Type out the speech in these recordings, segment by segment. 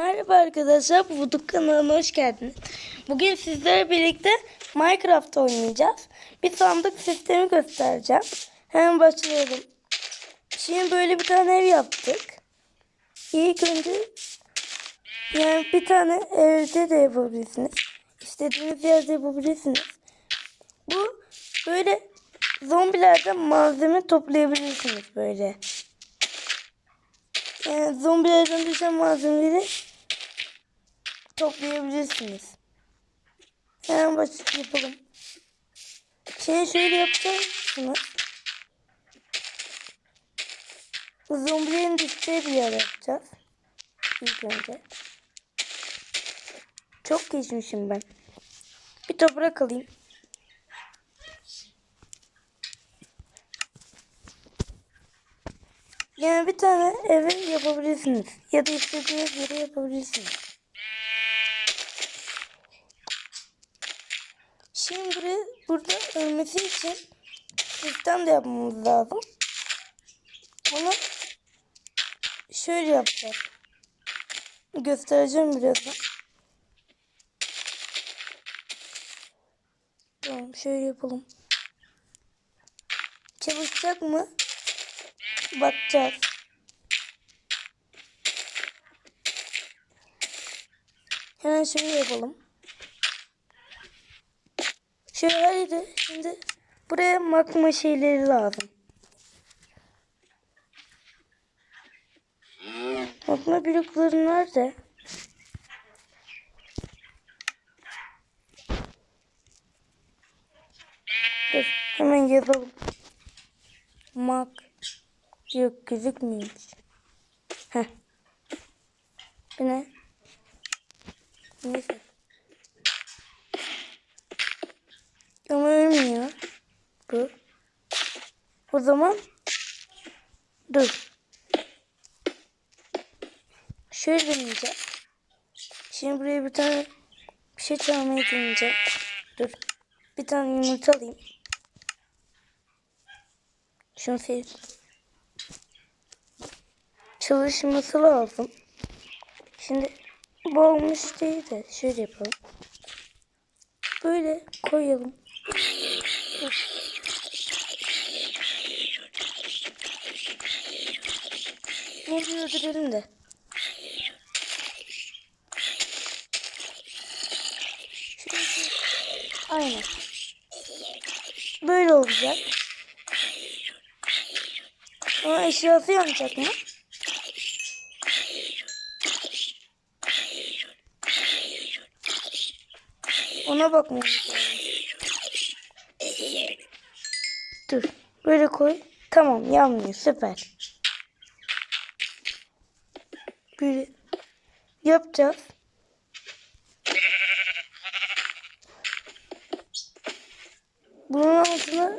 Merhaba arkadaşlar, Buduk kanalına hoş geldiniz. Bugün sizlerle birlikte Minecraft oynayacağız. Bir sandık sistemi göstereceğim. Hemen başlayalım. Şimdi böyle bir tane ev yaptık. İlk önce yani bir tane evde de yapabilirsiniz. İstediğiniz yerde yapabilirsiniz. Bu böyle zombilerden malzeme toplayabilirsiniz böyle. Yani zombilerden düşen malzemeleri toplayabilirsiniz. Hemen basit yapalım. Şimdi şöyle yapacaksınız. Zombilerin düşeceği bir yer yapacağız. İlk önce. Çok geçmişim ben. Bir toprak alayım. Yani bir tane eve yapabilirsiniz. Ya da istediğiniz yere yapabilirsiniz. Şimdi buraya, burada ölmesi için sistem de yapmamız lazım. Bunu şöyle yapacağız. Göstereceğim birazdan. Tamam şöyle yapalım. Çalışacak mı? Bakacağız. Hemen şöyle yapalım. Şöyle. Şimdi buraya magma şeyleri lazım. Magma blokları nerede? Dur hemen yazalım. Mag Yok gözükmüyormuş. Heh. Bu ne? Neyse. Ama ölmüyor. Bu. O zaman dur. Şöyle deneyeceğim. Şimdi buraya bir tane bir şey çalmayı deneyeceğim. Dur. Bir tane yumurta alayım. Şunu sev çalışması lazım. Şimdi bu olmuş değil de şöyle yapalım. Böyle koyalım. Bunu öldürelim de. Aynen. Böyle olacak. Ama eşyası yanacak mı? Ona lazım. Dur. Böyle koy. Tamam yanmıyor. Süper. Böyle yapacağız. Bunun altına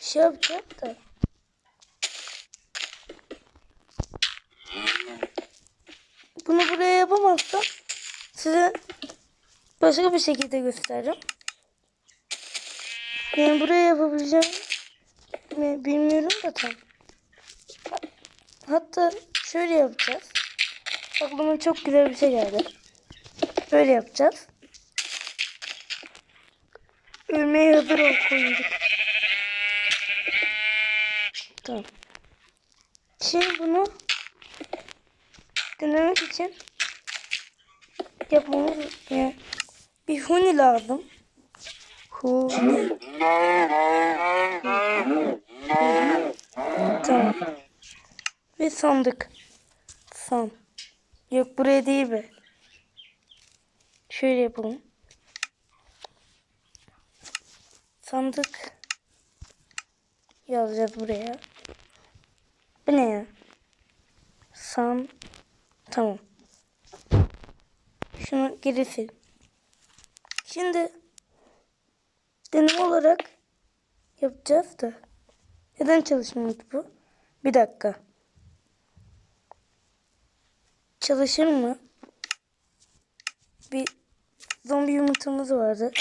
şey yapacağım da. Bunu buraya yapamazsam size başka bir şekilde göstereceğim. Yani buraya yapabileceğim mi bilmiyorum da tam. Hatta şöyle yapacağız. Aklıma çok güzel bir şey geldi. Böyle yapacağız. Ölmeye hazır ol koyuncuk. Tamam. Şimdi bunu denemek için yapmamız yani bir huni lazım. Huni. Tamam. Ve sandık. San. Yok buraya değil be. Şöyle yapalım. Sandık. Yazacağız buraya. Bu ne ya? San. Tamam. Şunu geri. Şimdi deneme olarak yapacağız da. Neden çalışmıyordu bu? Bir dakika. Çalışır mı? Bir zombi yumurtamız vardı.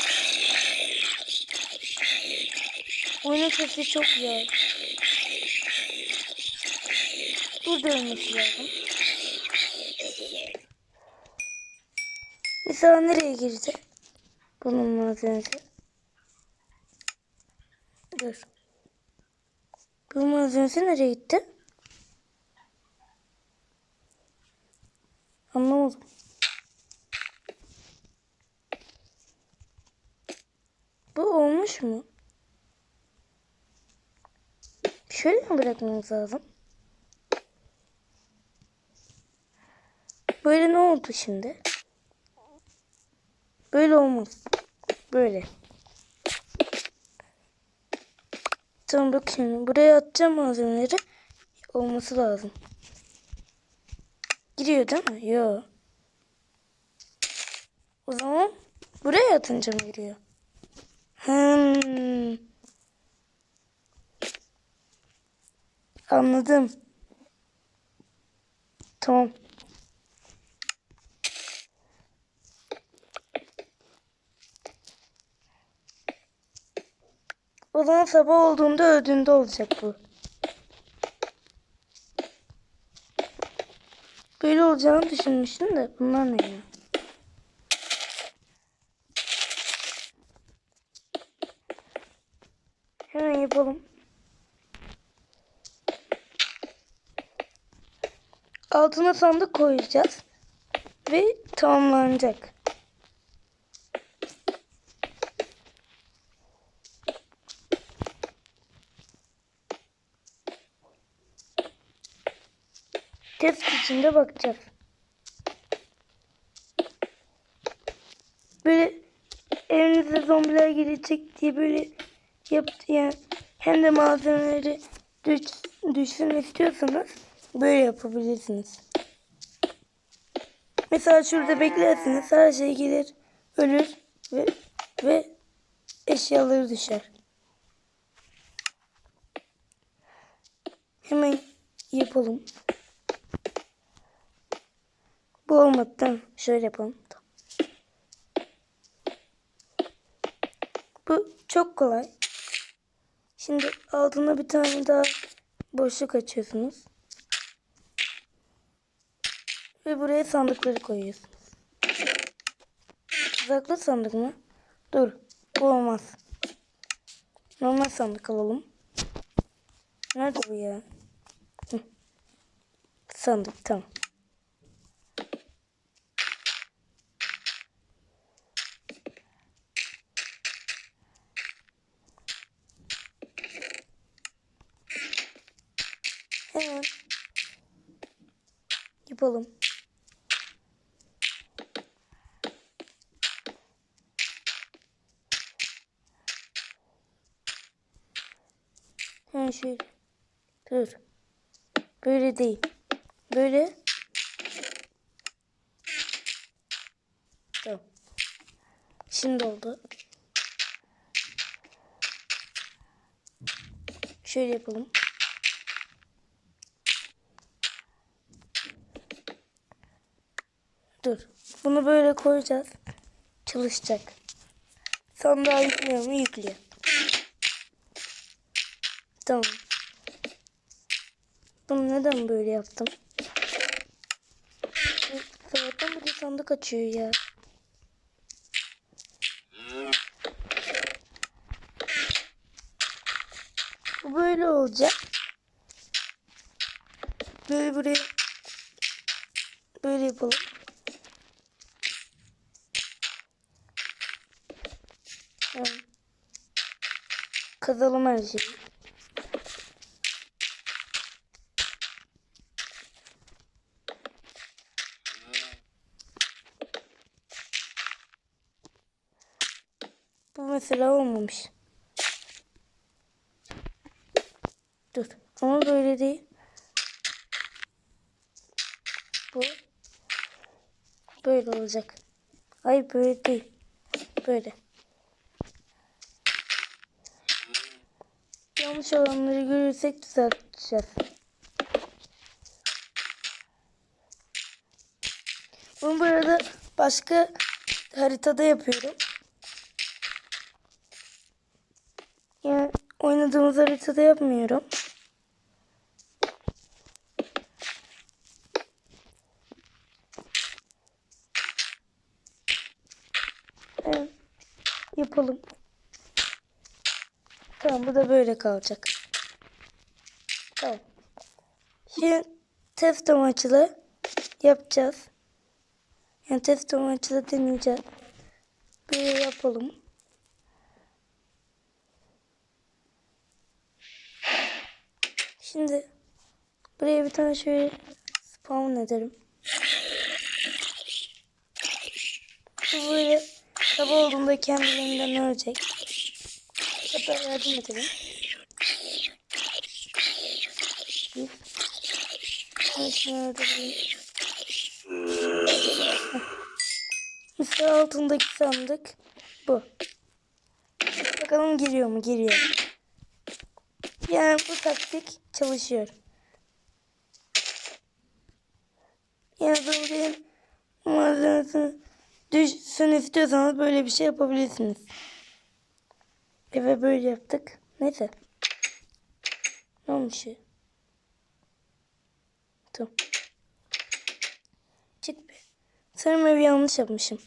Oyunun sesi çok ya. Burada olması lazım. Mesela nereye girdi? Bunun malzemesi. Dur. Bu malzemesi nereye gitti? Anlamadım. Bu olmuş mu? Şöyle mi bırakmamız lazım? Böyle ne oldu şimdi? Böyle olmaz. Böyle. Tamam bak şimdi. Buraya atacağım malzemeleri. Olması lazım. Giriyor değil mi? Yok. O zaman buraya atınca mı giriyor? Hmm. Anladım. Tamam. O zaman sabah olduğunda öldüğünde olacak bu. Böyle olacağını düşünmüştüm de bunlar ne ya? Hemen yapalım. Altına sandık koyacağız. Ve tamamlanacak. İçinde bakacağız. Böyle evinize zombiler gelecek diye böyle yaptı yani hem de malzemeleri düş, düşsün istiyorsanız böyle yapabilirsiniz. Mesela şurada beklersiniz her şey gelir ölür ve, ve eşyaları düşer. Hemen yapalım. Bu olmadı. Şöyle yapalım. Tamam. Bu çok kolay. Şimdi altına bir tane daha boşluk açıyorsunuz. Ve buraya sandıkları koyuyorsunuz. Tuzaklı sandık mı? Dur. Bu olmaz. Normal sandık alalım. Nerede bu ya? Sandık tamam. Hemen yapalım. Hemen şöyle. Dur. Böyle değil. Böyle. Tamam. Şimdi oldu. Şöyle yapalım. Dur. Bunu böyle koyacağız. Çalışacak. Sandığa yüklüyor mu? Yüklüyor. Tamam. Bunu neden böyle yaptım? Sabahtan beri sandık açıyor ya. Bu böyle olacak. Böyle buraya böyle yapalım. Evet. Kazalım her şeyi. Bu mesela olmamış. Dur. Ama böyle değil. Bu böyle olacak. Hayır böyle değil. Böyle. Yanlış olanları görürsek düzelteceğiz. Bunu bu arada başka haritada yapıyorum. Yani oynadığımız haritada yapmıyorum. yapalım. Tamam bu da böyle kalacak. Tamam. Şimdi test amaçlı yapacağız. Yani test amaçlı deneyeceğiz. Böyle yapalım. Şimdi buraya bir tane şöyle spawn ederim. Bu böyle sabah olduğunda kendiliğinden ölecek. Hatta yardım edelim. Mesela altındaki sandık bu. Bakalım giriyor mu? Giriyor. Yani bu taktik çalışıyor. Böyle malzemesini düşsün istiyorsanız böyle bir şey yapabilirsiniz. Eve böyle yaptık. Neyse. Ne olmuş ya? Tamam. Çık be. Sanırım evi yanlış yapmışım.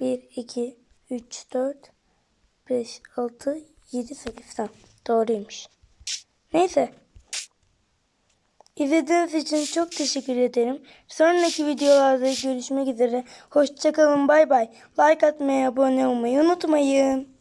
1, 2, 3, 4, 5, 6, 7, 8. Tamam. Doğruymuş. Neyse. İzlediğiniz için çok teşekkür ederim. Sonraki videolarda görüşmek üzere. Hoşçakalın. Bay bay. Like atmayı, abone olmayı unutmayın.